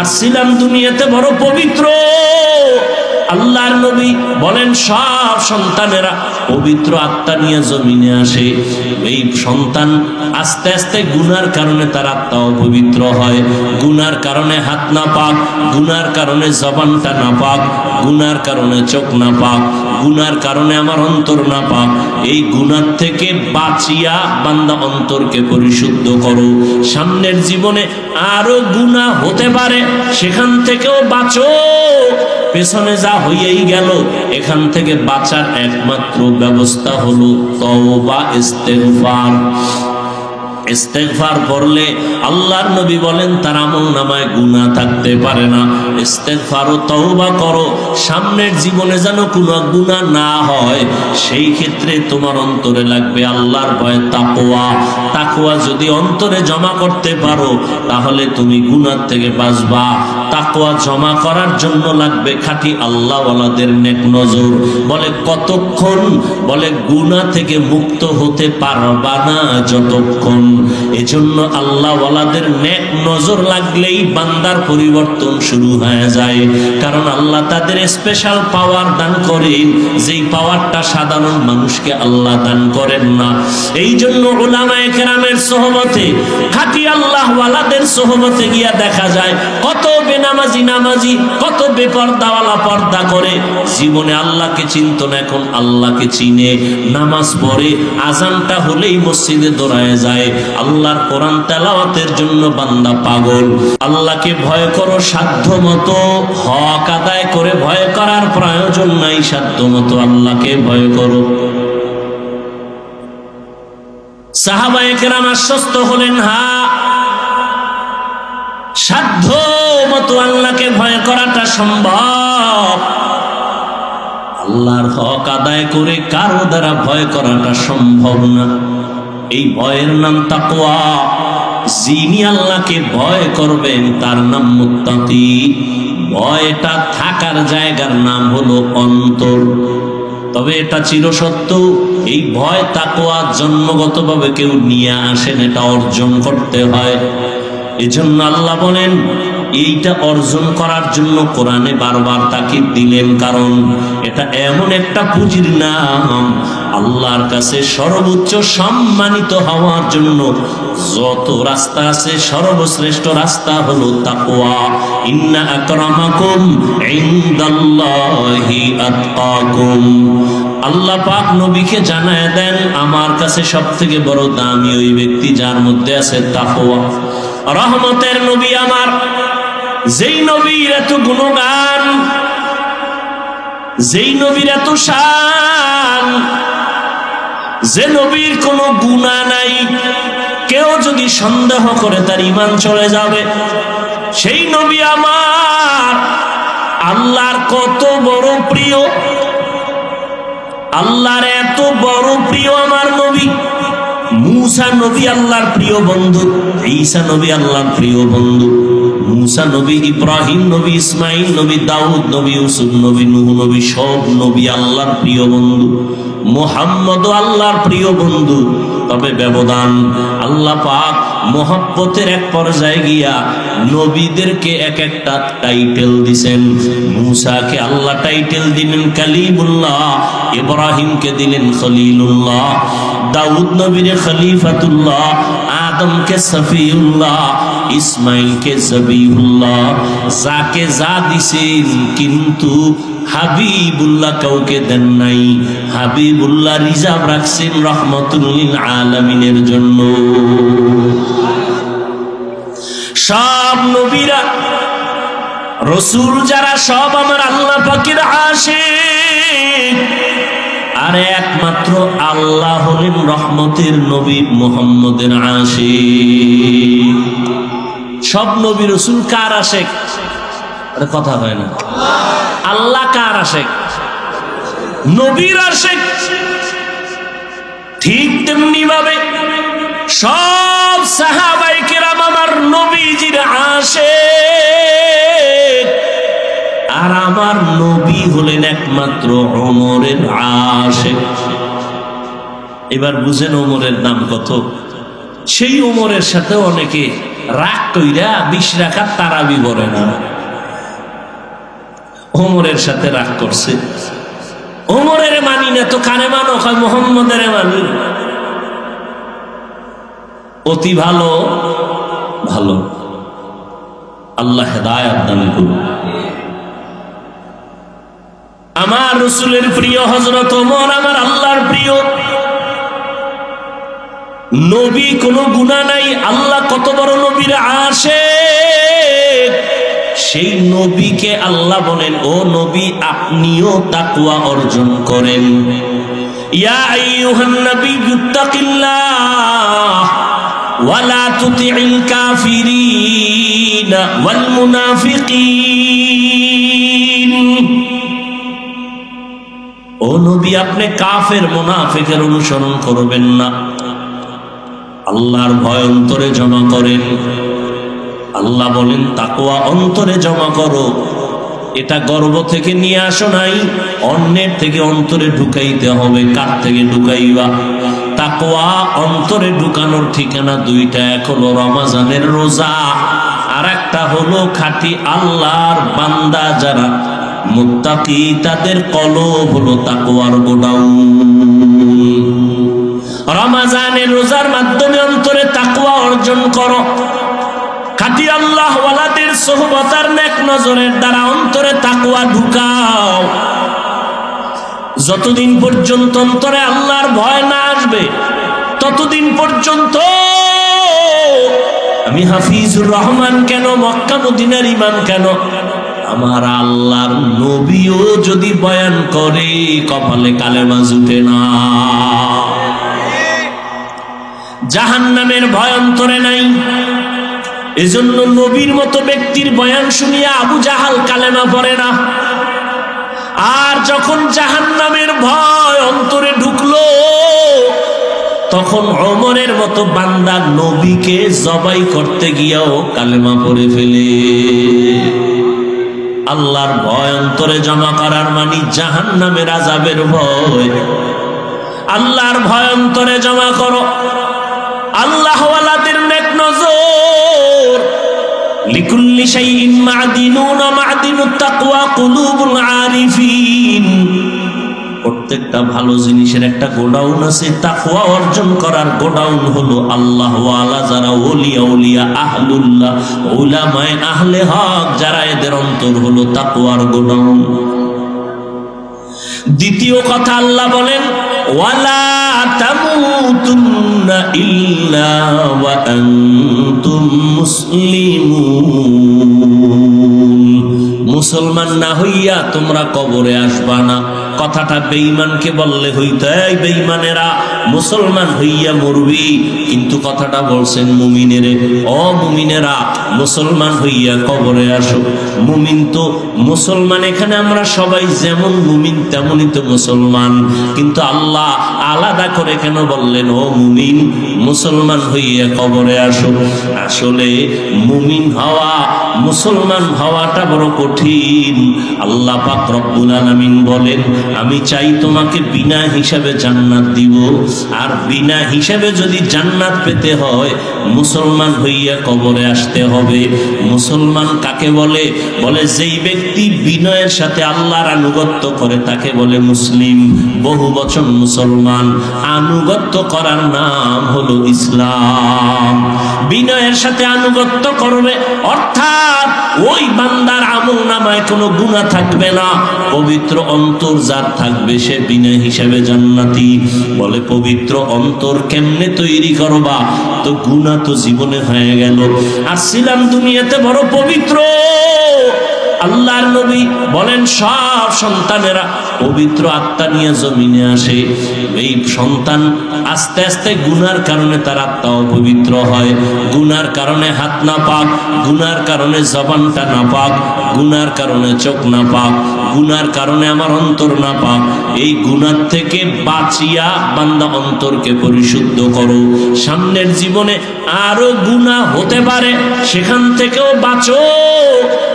আসছিলাম দুনিয়াতে বড় পবিত্র। আল্লাহর নবী বলেন, সব সন্তানেরা পবিত্র আত্মা নিয়ে জমিনে আসে। এই সন্তান আস্তে আস্তে গুনার কারণে তার আত্মা অপবিত্র হয়। গুনার কারণে হাত না পাক গুনার কারণে জবানটা না পাক গুনার কারণে চোখ না পাক গুনার কারণে আমার অন্তর না পাক এই গুনার থেকে বাঁচিয়া বান্দা অন্তরকে পরিশুদ্ধ করো। সামনের জীবনে আরও গুনা হতে পারে। সেখান থেকেও বাঁচো। পেছনে যা হইয়াই গেল, এখান থেকে বাঁচার একমাত্র ব্যবস্থা হলো তওবা, ইস্তেগফার। ইস্তেগফার করলে আল্লাহর নবী বলেন, তার আমল নামায় গুনাহ থাকতে পারে না। ইস্তেগফার ও তওবা করো, সামনের জীবনে যেন কোনো গুনাহ না হয়। সেই ক্ষেত্রে তোমার অন্তরে লাগবে আল্লাহর ভয়, তাকওয়া। তাকওয়া যদি অন্তরে জমা করতে পারো, তাহলে তুমি গুনাহ থেকে বাঁচবা। তাকওয়া জমা করার জন্য লাগবে খাঁটি আল্লাহওয়ালাদের নেক নজর। বলে, কতক্ষণ? বলে, গুনাহ থেকে মুক্ত হতে পারবা না যতক্ষণ। এজন্য আল্লাহওয়ালাদের নেক নজর লাগলেই বান্দার পরিবর্তন শুরু হয়ে যায়। কারণ আল্লাহ তাদের স্পেশাল পাওয়ার দান করেন, যেই পাওয়ারটা সাধারণ মানুষকে আল্লাহ দান করেন না। এই জন্য ওলামায়ে কেরামের সহবতে খাঁটি আল্লাহওয়ালাদের সহবতে গিয়া দেখা যায়, কত বেনামাজি নামাজি, কত বেপর্দাওয়ালা পর্দা করে। জীবনে আল্লাহকে চিনত না, এখন আল্লাহকে চিনে। নামাজ পড়ে, আজানটা হলেই মসজিদে দৌড়ায় যায়। আল্লাহর কোরআন তেলাওয়াতের জন্য বান্দা পাগল। আল্লাহকে ভয় করো সাধ্য মতো হক আদায় করে ভয় করার প্রয়োজন নাই সাধ্য মতো আল্লাহকে ভয় করো। আশ্বস্ত হলেন, হা সাধ্য মতো আল্লাহকে ভয় করাটা সম্ভব। আল্লাহর হক আদায় করে কারও দ্বারা ভয় করাটা সম্ভব না। এই ভয়ের নাম তাকওয়া। যিনি আল্লাহকে ভয় করবেন, তার নাম মুত্তাকি। ভয়টা থাকার জায়গার নাম হলো অন্তর। তবে এটা চিরসত্য। এই ভয় তাকওয়া জন্মগতভাবে কেউ নিয়ে আসেন, এটা অর্জন করতে হয়। এজন্য আল্লাহ বলেন এইটা অর্জন করার জন্য কোরআনে বারবার তাকে দিলেন, কারণ এটা এমন একটা পুঁজির নাম। আল্লাহর কাছে সর্বোচ্চ সম্মানিত হওয়ার জন্য যত রাস্তা আছে, সর্বশ্রেষ্ঠ রাস্তা হলো তাকওয়া। ইন্না আকরামাকুম ইনদাল্লাহি আতকাকুম। আল্লাহ পাক নবীকে জানায় দেন, আমার কাছে সব থেকে বড় দামি ওই ব্যক্তি যার মধ্যে আছে তাকওয়া। রহমতের নবী আমার যেই নবীর এত গুণগান, যেই নবীর এত শান, যে নবীর কোনো গুণা নাই, কেউ যদি সন্দেহ করে তার ইমান চলে যাবে। সেই নবী আমার আল্লাহর কত বড় প্রিয়, আল্লাহর এত বড় প্রিয় আমার নবী। মুসা নবী আল্লাহর প্রিয় বন্ধু, ঈসা নবী আল্লাহর প্রিয় বন্ধু। মুসা নবী, ইব্রাহিম নবী ইসমাইল নবী, দাউদ নবী, ইউসুফ নবী, নূহ নবী, সব নবী আল্লাহর প্রিয় বন্ধু। মোহাম্মদ আল্লাহর প্রিয় বন্ধু। তবে ব্যবধান, আল্লাহ পাক মোহাব্বতের এক পর্যায়ে গিয়া নবীদেরকে এক একটা টাইটেল দিছেন। মুসাকে আল্লাহ টাইটেল দিলেন কালিমুল্লাহ, ইব্রাহিমকে দিলেন খলিলুল্লাহ, দাউদ নবীরে খলিফাতুল্লাহ আদমকে সফিউল্লাহ, ইসমাইলকে জবিউল্লাহ যাকে যা দিছেন কিন্তু হাবিবুল্লাহ কাউকে দেন নাই। হাবিবুল্লাহ রিজার্ভ রাখছেন রহমতুল্লিল আলমিনের জন্য। সব নবীরা, রসুল যারা সব আমার আল্লাহ পাকের আসে আর একমাত্র আল্লাহ হলেন রহমতের নবী মোহাম্মদের আসে সব নবী রসুল কার আসে কথা হয় না। আল্লাহ কার আসে নবীর আসে ঠিক তেমনি ভাবে সব সাহাবাই আমার নবীজির আসে আর আমার নবী হলেন একমাত্র অমরের আসে এবার বুঝেন ওমরের নাম কত। সেই ওমরের সাথে অনেকে রাগ কইরা বিশ রাখার তারাবি বলে না। ওমরের সাথে রাগ করছে। ওমরের মানি না তো কানে মানো হয় মোহাম্মদের মানি। অতি ভালো ভালো। আল্লাহ করুন। আমার রসুলের প্রিয় হজরত ওমর আমার আল্লাহর প্রিয়। নবী কোনো গুণা নাই, আল্লাহ কত বড় নবীর আসে সেই নবীকে আল্লাহ বলেন, ও নবী, আপনিও তাকুয়া অর্জন করেন। ইয়া আইয়ুহান নবী নবী, আপনি কাফের, মুনাফিকের অনুসরণ করবেন না। আল্লাহর ভয় অন্তরে জমা করেন। আল্লাহ বলেন তাকোয়া অন্তরে জমা করো। এটা গর্ব থেকে নিয়ে আসো নাই, অন্যের থেকে অন্তরে ঢুকাইতে হবে। কার থেকে ঢুকাইবা? তাকোয়া অন্তরে ঢুকানোর ঠিকানা দুইটা, এক হলো রমাজানের রোজা আর একটা হলো খাঁটি আল্লাহর বান্দা যারা মুত্তাকি, তাদের কলব হলো তাকোয়ার গোডাউন। রমাজানের রোজার মাধ্যমে অন্তরে তাকুয়া অর্জন করো। খাটি আল্লাহ ওয়ালাদের সোহবতার নেক নজরের দ্বারা অন্তরে তাকুয়া ঢুকাও। যতদিন পর্যন্ত অন্তরে আল্লাহর ভয় না আসবে, ততদিন পর্যন্ত আমি হাফিজুর রহমান কেন, মক্কা মদিনার ইমাম কেন আমার আল্লাহর নবীও যদি বয়ান করে, কপালে কালেমা জুটে না। জাহান নামের ভয় অন্তরে নাই। এজন্য নবীর মতো ব্যক্তির বয়ান শুনিয়া আবু জাহাল কালেমা পড়ে না। আর যখন জাহান নামের ভয় অন্তরে ঢুকলো, তখন অমরের মতো বান্দা নবীকে জবাই করতে গিয়াও কালেমা পড়ে ফেলে। আল্লাহর ভয় অন্তরে জমা করার মানি জাহান নামের আজাবের ভয়। আল্লাহর ভয় অন্তরে জমা করো। আল্লাহওয়ালাদের নেক নজর। লিকুল্লি শাইইন মাদিনুন মাদিনুত তাকওয়া কুলুবুল আরিফিন। প্রত্যেকটা ভালো জিনিসের একটা গোডাউন আছে, তাকওয়া অর্জন করার গোডাউন হলো আল্লাহ ওয়ালা যারা ওলিয়া ওলিয়া আহলুল্লাহ, উলামায়ে আহলে হক, যারা এদের অন্তর হলো তাকওয়ার গোডাউন। দ্বিতীয় কথা আল্লাহ বলেন মুসলমান না হইয়া তোমরা কবরে আসবা না। কথাটা বেঈমানকে বললে হইতো, এই বেঈমানেরা মুসলমান হইয়া মরবি। কিন্তু কথাটা বলছেন মুমিনেরে, ও মুমিনেরা, মুসলমান হইয়া কবরে আসো। মুমিন তো মুসলমান, এখানে আমরা সবাই যেমন মুমিন, তেমনই তো মুসলমান। কিন্তু আল্লাহ আলাদা করে কেন বললেন, ও মুমিন, মুসলমান হইয়া কবরে আসো? আসলে মুমিন হওয়া, মুসলমান হওয়াটা বড় কঠিন। আল্লাহ পাক রব্বুল আলামিন বলেন আমি চাই তোমাকে বিনা হিসাবে জান্নাত দিব। আর বিনা হিসাবে যদি জান্নাত পেতে হয়, মুসলমান হইয়া কবরে আসতে হবে। মুসলমান কাকে বলে? বলে যেই ব্যক্তি বিনয়ের সাথে আল্লাহর আনুগত্য করে, তাকে বলে মুসলিম। বহু বচন মুসলমান। আনুগত্য করার নাম হলো ইসলাম। বিনয়ের সাথে আনুগত্য করবে অর্থাৎ ওই বান্দার আমল নামায় কোনো গুণা থাকবে না। পবিত্র অন্তর যার থাকবে সে বিনা হিসাবে জান্নাতি। বলে, পবিত্র অন্তর কেমনে তৈরি করবা? তো গুণা তো জীবনে হয়ে গেল। আর ছিলাম দুনিয়াতে বড় পবিত্র। আল্লাহর নবী বলেন, সব সন্তানেরা পবিত্র আত্মা নিয়ে জমিনে আসে। এই সন্তান আস্তে আস্তে গুনার কারণে তার আত্মা অপবিত্র হয়। গুনার কারণে হাত না পাক, গুনার কারণে জবানটা না পাক, গুনার কারণে চোখ না পাক, গুনার কারণে আমার অন্তর না পাক। এই গুনার থেকে বাঁচিয়া বান্দা অন্তরকে পরিশুদ্ধ করো। সামনের জীবনে আরও গুনাহ হতে পারে, সেখান থেকেও বাঁচো।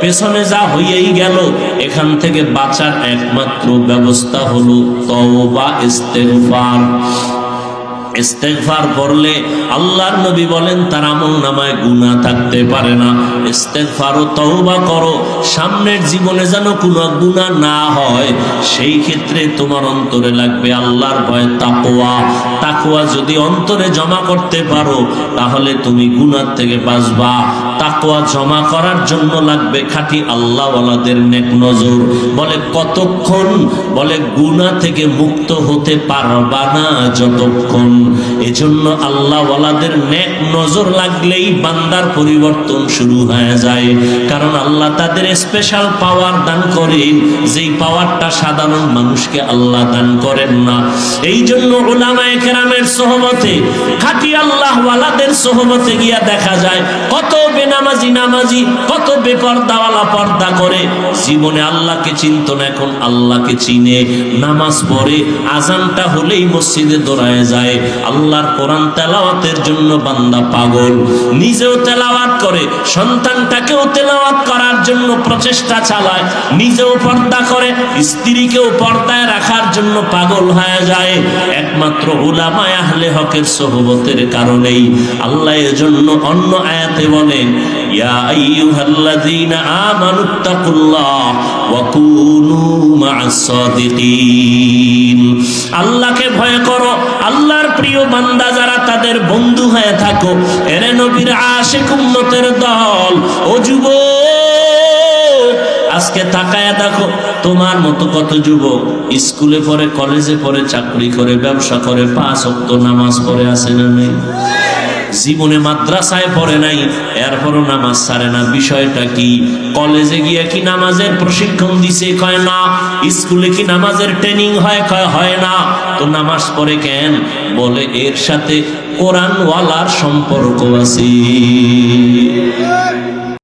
পেছনে যা হইয়াই গেল এখান থেকে বাঁচার একমাত্র ব্যবস্থা হলো তওবা ইস্তেগফার। ইস্তেগফার করলে আল্লাহর নবী বলেন, তার আমল নামায় গুনাহ থাকতে পারে না। ইস্তেগফার ও তওবা করো, সামনের জীবনে যেন কোনো গুনাহ না হয়, সেই ক্ষেত্রে তোমার অন্তরে লাগবে আল্লাহর ভয়, তাকওয়া। তাকওয়া যদি অন্তরে জমা করতে পারো, তাহলে তুমি গুনাহ থেকে বাঁচবা। তাকওয়া জমা করার জন্য লাগবে খাঁটি আল্লাহওয়ালাদের নেক নজর। বলে, কতক্ষণ? বলে, গুনাহ থেকে মুক্ত হতে পারবা না যতক্ষণ। এজন্য আল্লাহওয়ালাদের নেক নজর লাগলেই বান্দার পরিবর্তন শুরু হয়ে যায়। কারণ আল্লাহ তাদের স্পেশাল পাওয়ার দান করেন, যেই পাওয়ারটা সাধারণ মানুষকে আল্লাহ দান করেন না। এই জন্য ওলামায়ে কেরামের সহমতে, খাঁটি আল্লাহওয়ালাদের সহমতে গিয়া দেখা যায়, কত বেনামাজি নামাজি, কত বেপর্দাওয়ালা পর্দা করে। জীবনে আল্লাহকে চিনত না, এখন আল্লাহকে চিনে। নামাজ পড়ে, আজানটা হলেই মসজিদে দৌড়ায় যায়। আল্লাহর কোরআন তেলাওয়াতের জন্য বান্দা পাগল। নিজেও তেলাওয়াত করে, সন্তানটাকেও তেলাওয়াত করার জন্য প্রচেষ্টা চালায়, নিজেও পর্দা করে, স্ত্রীকেও পর্দায় রাখার জন্য পাগল হয়ে যায়। একমাত্র উলামায় আহলে হকের সহবতের কারণেই আল্লাহ এজন্য অন্য আয়াতে বলেন, ইয়া আইয়ুহাল্লাযীনা আমানুত্তাকুল্লাহ ওয়া কুনু মা'আস সাদিকিন আল্লাহকে ভয় করো, আল্লাহর প্রিয় বান্দা, যারা তাদের বন্ধু হয়ে থাকো, এরে নবীর আশিক উম্মতের দল। ও যুব আজকে তাকায় দেখো, তোমার মতো কত যুবক। স্কুলে পড়ে, কলেজে পড়ে, চাকরি করে, ব্যবসা করে, পাঁচ অক্ত নামাজ পড়ে আসে না নেই? জীবনে মাদ্রাসায় পড়ে নাই, এরপরও নামাজ সারে না। বিষয়টা কি? কলেজে গিয়ে কি নামাজের প্রশিক্ষণ দিছে, কয় না? স্কুলে কি নামাজের ট্রেনিং হয়, কয় হয় না? তো নামাজ পড়ে কেন? বলে, এর সাথে কোরআনওয়ালার সম্পর্ক আছে।